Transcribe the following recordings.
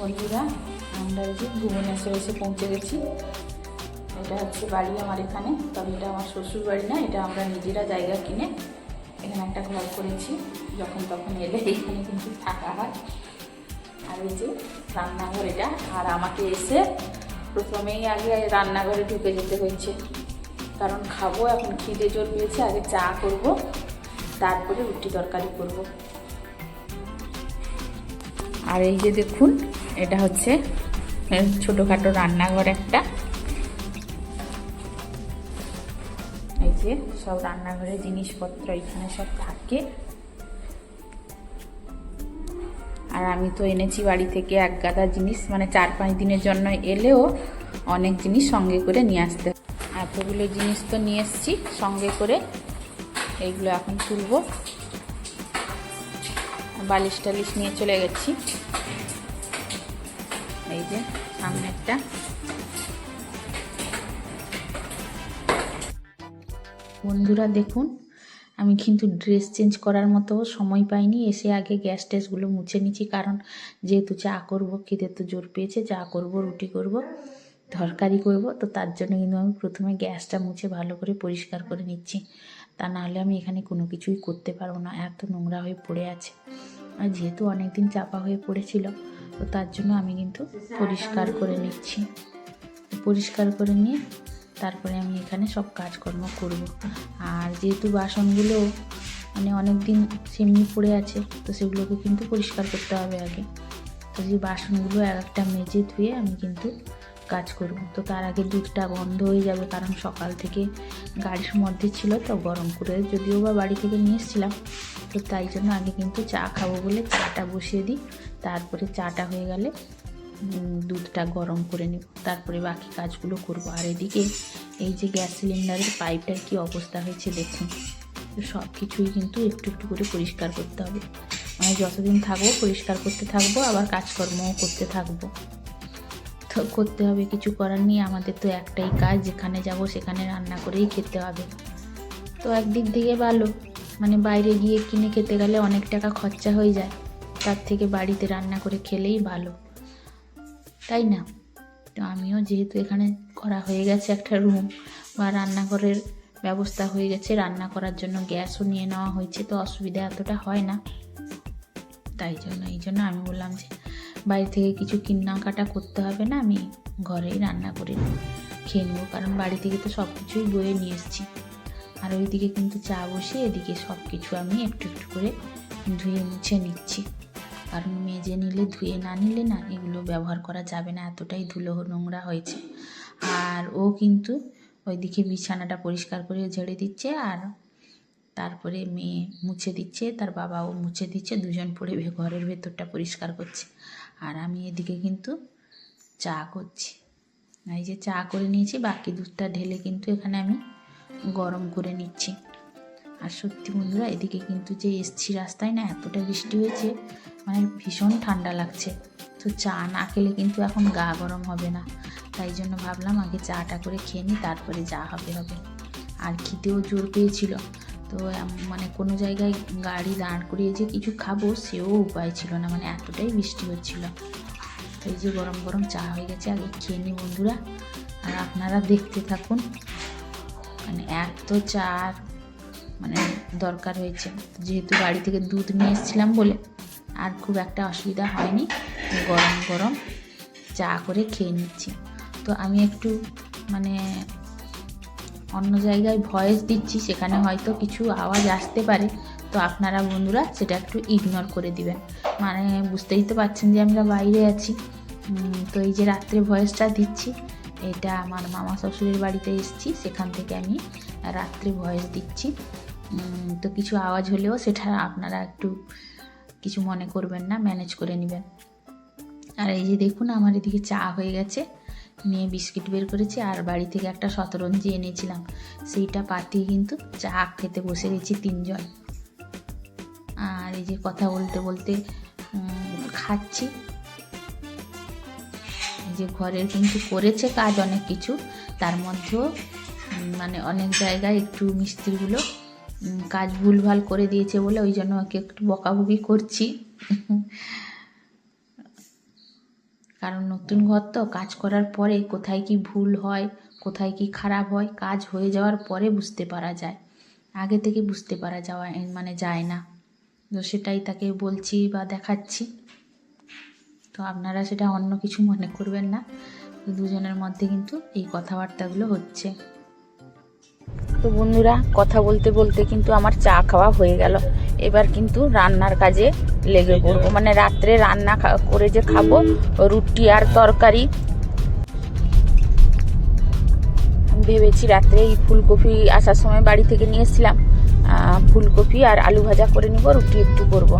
বন্ধুরা, আমরা যে ভুবনেশ্বর এসে পৌঁছে গেছি। এটা হচ্ছে বাড়ি আমার এখানে, তবে এটা আমার শ্বশুর বাড়ি না, এটা আমরা নিজেরা জায়গা কিনে এখানে একটা ঘর করেছি, যখন তখন এলে এখানে কিন্তু থাকা হয়। আর এই যে রান্নাঘর এটা, আর আমাকে এসে প্রথমেই আগে রান্নাঘরে ঢুকে যেতে হয়েছে। কারণ খাব, এখন খিদে জোর পেয়েছে আগে চা করব, তারপরে রুটি তরকারি করব। আর এই যে দেখুন এটা হচ্ছে ছোটোখাটো রান্নাঘর একটা। এই যে সব রান্নাঘরের জিনিসপত্র এখানে সব থাকে। আর আমি তো এনেছি বাড়ি থেকে এক গাদা জিনিস মানে চার পাঁচ দিনের জন্য এলেও অনেক জিনিস সঙ্গে করে নিয়ে আসতে। এতগুলো জিনিস তো নিয়ে এসছি, সঙ্গে করে এইগুলো এখন তুলবো। বালিশ টালিশ নিয়ে চলে গেছি। এই যে সামনে একটা। বন্ধুরা দেখুন, আমি কিন্তু ড্রেস চেঞ্জ করার মতো সময় পাইনি, এসে আগে গ্যাস ট্যাসগুলো মুছে নিচ্ছি কারণ যেহেতু চা করব, খিদে তো জোর পেয়েছে, চা করব, রুটি করব, তরকারি করব, তো তার জন্য কিন্তু আমি প্রথমে গ্যাসটা মুছে ভালো করে পরিষ্কার করে নিচ্ছি। তা নাহলে আমি এখানে কোনো কিছুই করতে পারব না, এত নোংরা হয়ে পড়ে আছে। আর যেহেতু অনেক দিন চাপা হয়ে পড়েছিল তো তার জন্য আমি কিন্তু পরিষ্কার করে নিচ্ছি। পরিষ্কার করে নিয়ে তারপরে আমি এখানে সব কাজকর্ম করব। আর যেহেতু বাসনগুলো মানে অনেক দিন সেমনি পড়ে আছে, তো সেগুলোকে কিন্তু পরিষ্কার করতে হবে আগে। তো যে বাসনগুলো এক একটা মেজে ধুয়ে আমি কিন্তু কাজ করব। তো তার আগে দুধটা বন্ধ হয়ে যাবে, কারণ সকাল থেকে গাড়ির মধ্যে ছিল তো গরম করে। যদিও বা বাড়ি থেকে নিয়ে এসেছিলাম, তো তাই জন্য আগে কিন্তু চা খাব বলে চাটা বসিয়ে দিই। তারপরে চাটা হয়ে গেলে দুধটা গরম করে নেব। তারপরে বাকি কাজগুলো করব। আর এদিকে এই যে গ্যাস সিলিন্ডারের পাইপটার কি অবস্থা হয়েছে দেখুন। সব কিছুই কিন্তু একটু একটু করে পরিষ্কার করতে হবে। মানে যতদিন থাকব পরিষ্কার করতে থাকব, আবার কাজকর্মও করতে থাকব। তো করতে হবে, কিছু করার নেই। আমাদের তো একটাই কাজ, যেখানে যাব সেখানে রান্না করেই খেতে হবে। তো একদিক থেকে ভালো মানে বাইরে গিয়ে কিনে খেতে গেলে অনেক টাকা খরচা হয়ে যায়। তার থেকে বাড়িতে রান্না করে খেলেই ভালো। তাই না? তো আমিও যেহেতু এখানে করা হয়ে গেছে একটা রুম বা রান্নাঘরের ব্যবস্থা হয়ে গেছে, রান্না করার জন্য গ্যাসও নিয়ে নেওয়া হয়েছে, তো অসুবিধা এতটা হয় না। তাই জন্য, এই জন্য আমি বললাম যে বাইরে থেকে কিছু কেনাকাটা করতে হবে না, আমি ঘরেই রান্না করে খেয়ে নেব, কারণ বাড়ি থেকে তো সব কিছুই বয়ে নিয়ে এসেছি। আর ওইদিকে কিন্তু চা বসে, এদিকে সব কিছু আমি একটু একটু করে ধুয়ে মুছে নিচ্ছি। কারণ মেজে নিলে, ধুয়ে না নিলে না, এগুলো ব্যবহার করা যাবে না, এতটাই ধুলো নোংরা হয়েছে। আর ও কিন্তু ওইদিকে বিছানাটা পরিষ্কার করে ঝেড়ে দিচ্ছে, আর তারপরে মেয়ে মুছে দিচ্ছে, তার বাবাও মুছে দিচ্ছে, দুজন পড়ে ঘরের ভেতরটা পরিষ্কার করছে। আর আমি এদিকে কিন্তু চা করছি। এই যে চা করে নিয়েছি, বাকি দুধটা ঢেলে কিন্তু এখানে আমি গরম করে নিচ্ছি। আর সত্যি বন্ধুরা, এদিকে কিন্তু যে এসছি রাস্তায় না, এতটা বৃষ্টি হয়েছে মানে ভীষণ ঠান্ডা লাগছে। তো চা না খেলে কিন্তু এখন গা গরম হবে না। তাই জন্য ভাবলাম আগে চাটা করে খেয়ে নিই, তারপরে যা হবে হবে। আর খিদেও জোর পেয়েছিল। তো মানে কোনো জায়গায় গাড়ি দাঁড় করিয়ে যে কিছু খাব, সেও উপায় ছিল না। মানে এতটাই বৃষ্টি হচ্ছিল। তো এই যে গরম গরম চা হয়ে গেছে, আগে খেয়ে নিই বন্ধুরা। আর আপনারা দেখতে থাকুন। মানে এত চা মানে দরকার হয়েছে। যেহেতু বাড়ি থেকে দুধ নিয়ে এসেছিলাম বলে, আর খুব একটা অসুবিধা হয়নি। গরম গরম চা করে খেয়ে নিচ্ছি। তো আমি একটু মানে অন্য জায়গায় ভয়েস দিচ্ছি, সেখানে হয়তো কিছু আওয়াজ আসতে পারে। তো আপনারা বন্ধুরা সেটা একটু ইগনোর করে দিবেন। মানে বুঝতেই তো পারছেন যে আমরা বাইরে আছি। তো এই যে রাত্রে ভয়েসটা দিচ্ছি, এটা আমার মামা শ্বশুরের বাড়িতে এসেছি, সেখান থেকে আমি রাত্রে ভয়েস দিচ্ছি। তো কিছু আওয়াজ হলেও সেটা আপনারা একটু কিছু মনে করবেন না ম্যানেজ করে নেবেন। আর এই যে দেখুন, আমার এদিকে চা হয়ে গেছে। নিয়ে বিস্কিট বের করেছি আর বাড়ি থেকে একটা শতরঞ্জি এনেছিলাম। সেইটা পাতিয়ে কিন্তু চা খেতে বসে গেছি তিনজন। আর এই যে কথা বলতে বলতে খাচ্ছি। যে ঘরের কিন্তু করেছে কাজ অনেক কিছু। তার মধ্যেও মানে অনেক জায়গায় একটু মিস্ত্রিগুলো কাজ ভুলভাল করে দিয়েছে বলে ওই জন্য ওকে একটু বকাবকি করছি। কারণ নতুন ঘর তো, কাজ করার পরে কোথায় কি ভুল হয়, কোথায় কি খারাপ হয়, কাজ হয়ে যাওয়ার পরে বুঝতে পারা যায়। আগে থেকে বুঝতে পারা যাওয়া মানে যায় না। তো সেটাই তাকে বলছি বা দেখাচ্ছি। তো আপনারা সেটা অন্য কিছু মনে করবেন না। দুজনের মধ্যে কিন্তু এই কথাবার্তাগুলো হচ্ছে। তো বন্ধুরা, কথা বলতে বলতে কিন্তু আমার চা খাওয়া হয়ে গেল। এবার কিন্তু রান্নার কাজে লেগে পড়ব। মানে রাত্রে রান্না করে যে খাব রুটি আর তরকারি। আমি ভেবেছি রাত্রে এই ফুলকপি আসার সময় বাড়ি থেকে নিয়ে এসেছিলাম ফুলকপি আর আলু ভাজা করে নিব রুটি একটু করব।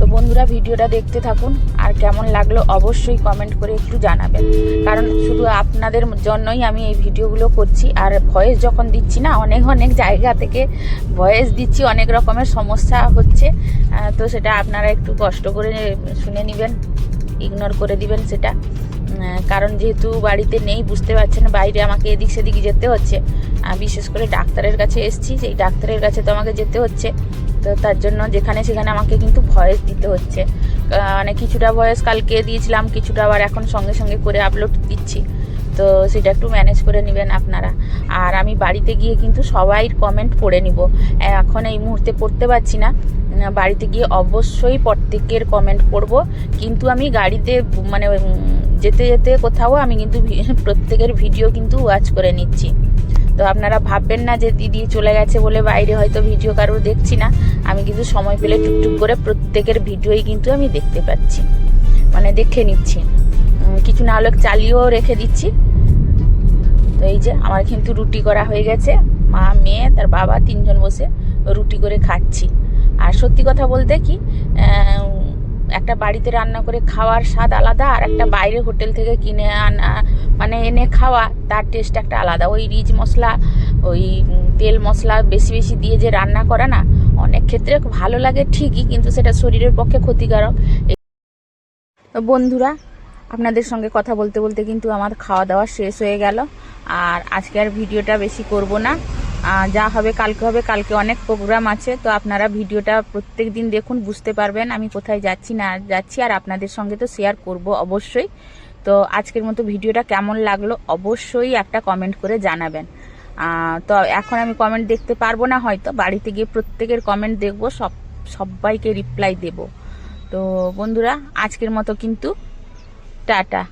তো বন্ধুরা, ভিডিওটা দেখতে থাকুন। আর কেমন লাগল অবশ্যই কমেন্ট করে একটু জানাবেন। কারণ শুধু আপনাদের জন্যই আমি এই ভিডিওগুলো করছি। আর ভয়েস যখন দিচ্ছি না, অনেক অনেক জায়গা থেকে ভয়েস দিচ্ছি, অনেক রকমের সমস্যা হচ্ছে। তো সেটা আপনারা একটু কষ্ট করে শুনে নেবেন ইগনোর করে দিবেন সেটা। কারণ যেহেতু বাড়িতে নেই, বুঝতে পারছেন, বাইরে আমাকে এদিক সেদিক যেতে হচ্ছে। বিশেষ করে ডাক্তারের কাছে এসেছি, সেই ডাক্তারের কাছে তো আমাকে যেতে হচ্ছে। তো তার জন্য যেখানে সেখানে আমাকে কিন্তু ভয়েস দিতে হচ্ছে। মানে কিছুটা ভয়েস কালকে দিয়েছিলাম, কিছুটা আবার এখন সঙ্গে সঙ্গে করে আপলোড দিচ্ছি। তো সেটা একটু ম্যানেজ করে নেবেন আপনারা। আর আমি বাড়িতে গিয়ে কিন্তু সবাইর কমেন্ট পড়ে নিব। এখন এই মুহূর্তে পড়তে পারছি না। বাড়িতে গিয়ে অবশ্যই প্রত্যেকের কমেন্ট পড়ব। কিন্তু আমি গাড়িতে মানে যেতে যেতে কোথাও আমি কিন্তু প্রত্যেকের ভিডিও কিন্তু ওয়াচ করে নিচ্ছি। তো আপনারা ভাববেন না যে দিদি চলে গেছে বলে বাইরে হয়তো ভিডিও কারোর দেখছি না। আমি কিন্তু সময় পেলে টুকটুক করে প্রত্যেকের ভিডিওই কিন্তু আমি দেখতে পাচ্ছি। মানে দেখে নিচ্ছি। কিছু না হলে চালিয়েও রেখে দিচ্ছি। তো এই যে আমার কিন্তু রুটি করা হয়ে গেছে। মা, মেয়ে, তার বাবা তিনজন বসে রুটি করে খাচ্ছি। আর সত্যি কথা বলতে কি একটা বাড়িতে রান্না করে খাওয়ার স্বাদ আলাদা, আর একটা বাইরে হোটেল থেকে কিনে আনা মানে এনে খাওয়া, তার টেস্ট একটা আলাদা। ওই রিচ মশলা, ওই তেল মশলা বেশি বেশি দিয়ে যে রান্না করা না, অনেক ক্ষেত্রে ভালো লাগে ঠিকই, কিন্তু সেটা শরীরের পক্ষে ক্ষতিকারক। বন্ধুরা, আপনাদের সঙ্গে কথা বলতে বলতে কিন্তু আমার খাওয়া দাওয়া শেষ হয়ে গেল। আর আজকে আর ভিডিওটা বেশি করব না। যা হবে কালকে হবে, কালকে অনেক প্রোগ্রাম আছে, তো আপনারা ভিডিওটা প্রত্যেক দিন দেখুন, বুঝতে পারবেন আমি কোথায় যাচ্ছি না যাচ্ছি, আর আপনাদের সঙ্গে তো শেয়ার করব অবশ্যই। তো আজকের মতো ভিডিওটা কেমন লাগল অবশ্যই একটা কমেন্ট করে জানাবেন। তো এখন আমি কমেন্ট দেখতে পারব না হয়তো, বাড়িতে গিয়ে প্রত্যেকের কমেন্ট দেখব, সব, সবাইকে রিপ্লাই দেব। তো বন্ধুরা, আজকের মতো কিন্তু টাটা।